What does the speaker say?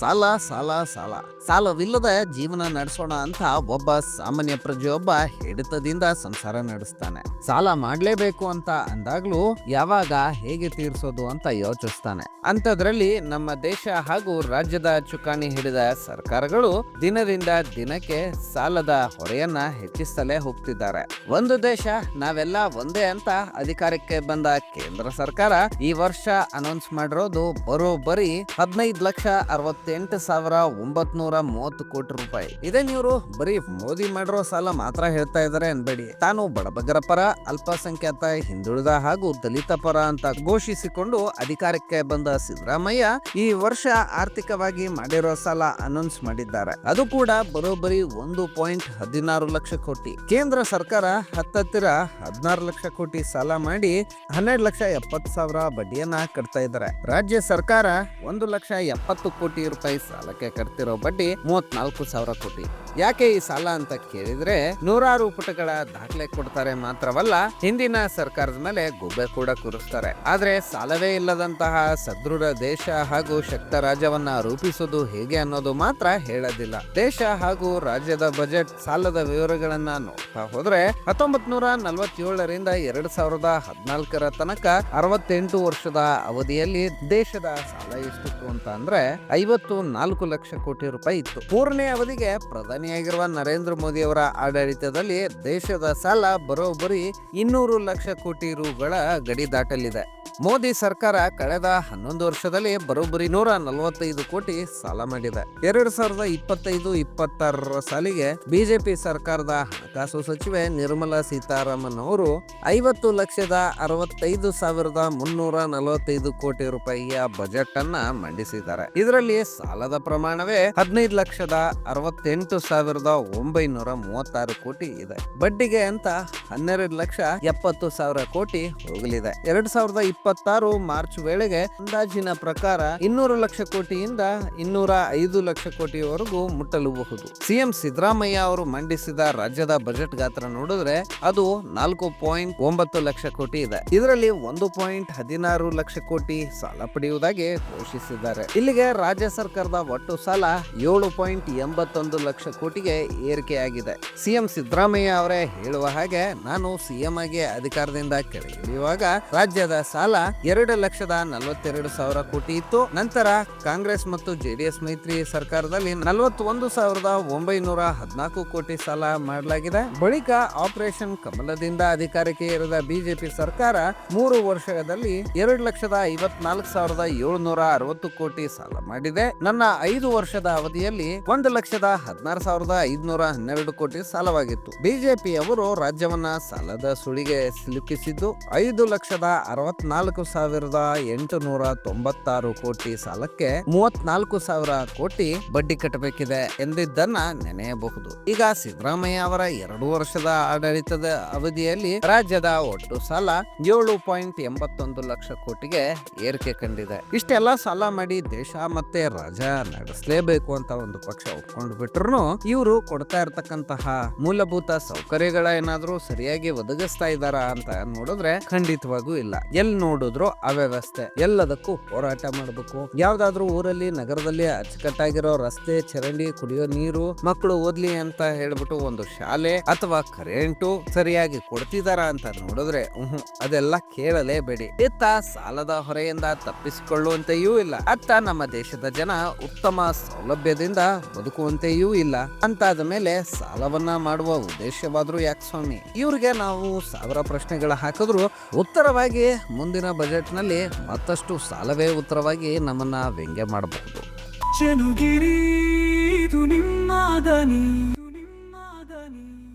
ಸಾಲ ಸಾಲ ಸಾಲ. ಸಾಲವಿಲ್ಲದ ಜೀವನ ನಡೆಸೋಣ ಅಂತ ಒಬ್ಬ ಸಾಮಾನ್ಯ ಪ್ರಜೆಯೊಬ್ಬ ಹಿಡಿತದಿಂದ ಸಂಸಾರ ನಡೆಸ್ತಾನೆ. ಸಾಲ ಮಾಡ್ಲೇಬೇಕು ಅಂತ ಅಂದಾಗ್ಲೂ ಯಾವಾಗ ಹೇಗೆ ತೀರ್ಸೋದು ಅಂತ ಯೋಚಿಸ್ತಾನೆ. ಅಂಥದ್ರಲ್ಲಿ ನಮ್ಮ ದೇಶ ಹಾಗೂ ರಾಜ್ಯದ ಚುಕ್ಕಾಣಿ ಹಿಡಿದ ಸರ್ಕಾರಗಳು ದಿನದಿಂದ ದಿನಕ್ಕೆ ಸಾಲದ ಹೊರೆಯನ್ನ ಹೆಚ್ಚಿಸಲೇ ಹೋಗ್ತಿದ್ದಾರೆ. ಒಂದು ದೇಶ, ನಾವೆಲ್ಲ ಒಂದೇ ಅಂತ ಅಧಿಕಾರಕ್ಕೆ ಬಂದ ಕೇಂದ್ರ ಸರ್ಕಾರ ಈ ವರ್ಷ ಅನೌನ್ಸ್ ಮಾಡಿರೋದು ಬರೋಬ್ಬರಿ ಹದಿನೈದು ಲಕ್ಷ ಅರವತ್ತೆಂಟು ಸಾವಿರ ಒಂಬತ್ನೂರ ಮೂವತ್ತು ಕೋಟಿ ರೂಪಾಯಿ. ಇದೇನ್ ಇವರು ಬರೀ ಮೋದಿ ಮಾಡಿರೋ ಸಾಲ ಮಾತ್ರ ಹೇಳ್ತಾ ಇದ್ದಾರೆ ಅನ್ಬೇಡಿ. ತಾನು ಬಡಬಗರ ಪರ, ಅಲ್ಪಸಂಖ್ಯಾತ, ಹಿಂದುಳಿದ ಹಾಗೂ ದಲಿತ ಪರ ಅಂತ ಘೋಷಿಸಿಕೊಂಡು ಅಧಿಕಾರಕ್ಕೆ ಬಂದ ಸಿದ್ದರಾಮಯ್ಯ ಈ ವರ್ಷ ಆರ್ಥಿಕವಾಗಿ ಮಾಡಿರೋ ಸಾಲ ಅನೌನ್ಸ್ ಮಾಡಿದ್ದಾರೆ. ಅದು ಕೂಡ ಬರೋಬ್ಬರಿ ಒಂದು ಪಾಯಿಂಟ್ ಹದಿನಾರು ಲಕ್ಷ ಕೋಟಿ. ಕೇಂದ್ರ ಸರ್ಕಾರ ಹತ್ತತ್ತಿರ ಹದಿನಾರು ಲಕ್ಷ ಕೋಟಿ ಸಾಲ ಮಾಡಿ ಹನ್ನೆರಡು ಲಕ್ಷ ಎಪ್ಪತ್ತು ಸಾವಿರ ಬಡ್ಡಿಯನ್ನ ಕಟ್ತಾ ಇದ್ದಾರೆ. ರಾಜ್ಯ ಸರ್ಕಾರ ಒಂದು ಲಕ್ಷ ಎಪ್ಪತ್ತು ಕೋಟಿ ರೂಪಾಯಿ ಸಾಲಕ್ಕೆ ಕಟ್ತಿರೋ ಬಡ್ಡಿ ಮೂವತ್ನಾಲ್ಕು ಸಾವಿರ ಕೋಟಿ. ಯಾಕೆ ಈ ಸಾಲ ಅಂತ ಕೇಳಿದ್ರೆ ನೂರಾರು ಪುಟಗಳ ದಾಖಲೆ ಕೊಡ್ತಾರೆ ಮಾತ್ರವಲ್ಲ, ಹಿಂದಿನ ಸರ್ಕಾರದ ಮೇಲೆ ಗುಬ್ಬೆ ಕೂಡ ಕೂರಿಸ್ತಾರೆ. ಆದ್ರೆ ಸಾಲವೇ ಇಲ್ಲದಂತಹ ಸದೃಢ ದೇಶ ಹಾಗೂ ಶಕ್ತ ರಾಜ್ಯವನ್ನ ರೂಪಿಸೋದು ಹೇಗೆ ಅನ್ನೋದು ಮಾತ್ರ ಹೇಳೋದಿಲ್ಲ. ದೇಶ ಹಾಗೂ ರಾಜ್ಯದ ಬಜೆಟ್ ಸಾಲದ ವಿವರಗಳನ್ನ ನೋಡ್ತಾ ಹೋದ್ರೆ ಹತ್ತೊಂಬತ್ ನೂರ ನಲವತ್ತೇಳರಿಂದ ಎರಡ್ ಸಾವಿರದ ಹದಿನಾಲ್ಕರ ತನಕ ಅರವತ್ತೆಂಟು ವರ್ಷದ ಅವಧಿಯಲ್ಲಿ ದೇಶದ ಸಾಲ ಎಷ್ಟಿತ್ತು ಅಂತ ಅಂದ್ರೆ ಐವತ್ತು ನಾಲ್ಕು ಲಕ್ಷ ಕೋಟಿ ರೂಪಾಯಿ ಇತ್ತು. ಮೂರನೇ ಅವಧಿಗೆ ಪ್ರಧಾನಿಯಾಗಿರುವ ನರೇಂದ್ರ ಮೋದಿ ಅವರ ಆಡಳಿತದಲ್ಲಿ ದೇಶದ ಸಾಲ ಬರೋಬ್ಬರಿ ಇನ್ನೂರು ಲಕ್ಷ ಕೋಟಿ ರೂಗಳ ಗಡಿ ದಾಟಲಿದೆ. ಮೋದಿ ಸರ್ಕಾರ ಕಳೆದ ಹನ್ನೊಂದು ವರ್ಷದಲ್ಲಿ ಬರೋಬ್ಬರಿ ನೂರ ನಲವತ್ತೈದು ಕೋಟಿ ಸಾಲ ಮಾಡಿದೆ. ಎರಡ್ ಸಾವಿರದ ಇಪ್ಪತ್ತೈದು ಇಪ್ಪತ್ತಾರರ ಸಾಲಿಗೆ ಬಿಜೆಪಿ ಸರ್ಕಾರದ ಹಣಕಾಸು ಸಚಿವೆ ನಿರ್ಮಲಾ ಸೀತಾರಾಮನ್ ಅವರು ಐವತ್ತು ಲಕ್ಷದ ಅರವತ್ತೈದು ಸಾವಿರದ ಮುನ್ನೂರ ನಲವತ್ತೈದು ಕೋಟಿ ರೂಪಾಯಿಯ ಬಜೆಟ್ ಅನ್ನ ಮಂಡಿಸಿದ್ದಾರೆ. ಇದರಲ್ಲಿ ಸಾಲದ ಪ್ರಮಾಣವೇ ಹದಿನೈದು ಲಕ್ಷದ ಅರವತ್ತೆಂಟು ಸಾವಿರದ ಒಂಬೈನೂರ ಮೂವತ್ತಾರು ಕೋಟಿ ಇದೆ. ಬಡ್ಡಿಗೆ ಅಂತ ಹನ್ನೆರಡು ಲಕ್ಷ ಎಪ್ಪತ್ತು ಸಾವಿರ ಕೋಟಿ ಹೋಗಲಿದೆ. ಎರಡ್ ಸಾವಿರದ ಇಪ್ಪತ್ತಾರು ಮಾರ್ಚ್ ವೇಳೆಗೆ ಅಂದಾಜಿನ ಪ್ರಕಾರ ಇನ್ನೂರು ಲಕ್ಷ ಕೋಟಿಯಿಂದ ಇನ್ನೂರ ಐದು ಲಕ್ಷ ಕೋಟಿವರೆಗೂ ಮುಟ್ಟಲುಬಹುದು. ಸಿಎಂ ಸಿದ್ದರಾಮಯ್ಯ ಅವರು ಮಂಡಿಸಿದ ರಾಜ್ಯದ ಬಜೆಟ್ ಗಾತ್ರ ನೋಡಿದ್ರೆ ಅದು ನಾಲ್ಕು ಪಾಯಿಂಟ್ ಒಂಬತ್ತು ಲಕ್ಷ ಕೋಟಿ ಇದೆ. ಇದರಲ್ಲಿ ಒಂದು ಪಾಯಿಂಟ್ ಹದಿನಾರು ಲಕ್ಷ ಕೋಟಿ ಸಾಲ ಪಡೆಯುವುದಾಗಿ ಘೋಷಿಸಿದ್ದಾರೆ. ಇಲ್ಲಿಗೆ ರಾಜ್ಯ ಸರ್ಕಾರದ ಒಟ್ಟು ಸಾಲ ಏಳು ಪಾಯಿಂಟ್ ಎಂಬತ್ತೊಂದು ಲಕ್ಷ ಕೋಟಿಗೆ ಏರಿಕೆಯಾಗಿದೆ. ಸಿಎಂ ಸಿದ್ದರಾಮಯ್ಯ ಅವರೇ ಹೇಳುವ ಹಾಗೆ ನಾನು ಸಿಎಂ ಆಗಿ ಅಧಿಕಾರದಿಂದ ಕೆಳಗಿಳಿಯುವಾಗ ರಾಜ್ಯದ ಸಾಲ ಎರಡು ಲಕ್ಷದ ನಲವತ್ತೆರಡು ಸಾವಿರ ಕೋಟಿ ಇತ್ತು. ನಂತರ ಕಾಂಗ್ರೆಸ್ ಮತ್ತು ಜೆಡಿಎಸ್ ಮೈತ್ರಿ ಸರ್ಕಾರದಲ್ಲಿ ನಲವತ್ತೊಂದು ಸಾವಿರದ ಒಂಬೈನೂರ ಹದಿನಾಲ್ಕು ಕೋಟಿ ಸಾಲ ಮಾಡಲಾಗಿದೆ. ಬಳಿಕ ಆಪರೇಷನ್ ಕಮಲದಿಂದ ಅಧಿಕಾರಕ್ಕೆ ಏರಿದ ಬಿಜೆಪಿ ಸರ್ಕಾರ ಮೂರು ವರ್ಷದಲ್ಲಿ ಎರಡು ಲಕ್ಷದ ಐವತ್ನಾಲ್ಕು ಸಾವಿರದ ಏಳುನೂರ ಅರವತ್ತು ಕೋಟಿ ಸಾಲ ಮಾಡಿದೆ. ನನ್ನ ಐದು ವರ್ಷದ ಅವಧಿಯಲ್ಲಿ ಒಂದು ಲಕ್ಷದ ಹದಿನಾರು ಸಾವಿರದ ಐದುನೂರ ಹನ್ನೆರಡು ಕೋಟಿ ಸಾಲವಾಗಿತ್ತು. ಬಿಜೆಪಿ ಅವರು ರಾಜ್ಯವನ್ನ ಸಾಲದ ಸುಳಿಗೆ ಸಿಲುಕಿಸಿದ್ದು ಐದು ಲಕ್ಷದ ಅರವತ್ನಾಲ್ಕು ಸಾವಿರದ ಎಂಟುನೂರ ತೊಂಬತ್ತಾರು ಕೋಟಿ ಸಾಲಕ್ಕೆ ಮೂವತ್ನಾಲ್ಕು ಸಾವಿರ ಕೋಟಿ ಬಡ್ಡಿ ಕಟ್ಟಬೇಕಿದೆ ಎಂದಿದ್ದನ್ನ ನೆನೆಯಬಹುದು. ಈಗ ಸಿದ್ದರಾಮಯ್ಯ ಅವರ ಎರಡು ವರ್ಷದ ಆಡಳಿತದ ಅವಧಿಯಲ್ಲಿ ರಾಜ್ಯದ ಒಟ್ಟು ಸಾಲ ಏಳು ಪಾಯಿಂಟ್ ಎಂಬತ್ತೊಂದು ಲಕ್ಷ ಕೋಟಿಗೆ ಏರಿಕೆ ಕಂಡಿದೆ. ಇಷ್ಟೆಲ್ಲ ಸಾಲ ಮಾಡಿ ದೇಶ ಮತ್ತೆ ರಾಜ ನಡೆಸಲೇಬೇಕು ಅಂತ ಒಂದು ಪಕ್ಷ ಒಪ್ಕೊಂಡು ಬಿಟ್ರು ಇವರು ಕೊಡ್ತಾ ಇರತಕ್ಕಂತಹ ಮೂಲಭೂತ ಸೌಕರ್ಯಗಳ ಏನಾದ್ರೂ ಸರಿಯಾಗಿ ಒದಗಿಸ್ತಾ ಇದ್ದಾರಾ ಅಂತ ನೋಡಿದ್ರೆ ಖಂಡಿತವಾಗೂ ಇಲ್ಲ. ಎಲ್ಲಿ ನೋಡಿದ್ರು ಅವ್ಯವಸ್ಥೆ. ಎಲ್ಲದಕ್ಕೂ ಹೋರಾಟ ಮಾಡಬೇಕು. ಯಾವ್ದಾದ್ರು ಊರಲ್ಲಿ, ನಗರದಲ್ಲಿ ಅಚ್ಚುಕಟ್ಟಾಗಿರೋ ರಸ್ತೆ, ಚರಂಡಿ ಕುಡಿಯೋ ನೀರು ಮಕ್ಕಳು ಓದ್ಲಿ ಅಂತ ಹೇಳ್ಬಿಟ್ಟು ಒಂದು ಶಾಲೆ ಅಥವಾ ಕರೆಂಟು ಸರಿಯಾಗಿ ಕೊಡ್ತಿದಾರ ಅಂತ ನೋಡಿದ್ರೆ ಹ್ಮ್, ಅದೆಲ್ಲ ಕೇಳಲೇಬೇಡಿ. ಇತ್ತ ಸಾಲದ ಹೊರೆಯಿಂದ ತಪ್ಪಿಸಿಕೊಳ್ಳುವಂತೆಯೂ ಇಲ್ಲ. ಅತ್ತ ನಮ್ಮ ದೇಶದ ಜನ ಉತ್ತಮ ಸೌಲಭ್ಯದಿಂದ ಬದುಕುವಂತೆಯೂ ಇಲ್ಲ. ಅಂತಾದ ಮೇಲೆ ಸಾಲವನ್ನ ಮಾಡುವ ಉದ್ದೇಶವಾದ್ರೂ ಯಾಕೆ ಸ್ವಾಮಿ? ಇವ್ರಿಗೆ ನಾವು ಸಾವಿರ ಪ್ರಶ್ನೆಗಳ ಹಾಕಿದ್ರು ಉತ್ತರವಾಗಿ ಮುಂದಿನ ಬಜೆಟ್ನಲ್ಲಿ ಮತ್ತಷ್ಟು ಸಾಲವೇ ಉತ್ತರವಾಗಿ ನಮ್ಮನ್ನ ವ್ಯಂಗ್ಯ ಮಾಡಬಹುದು.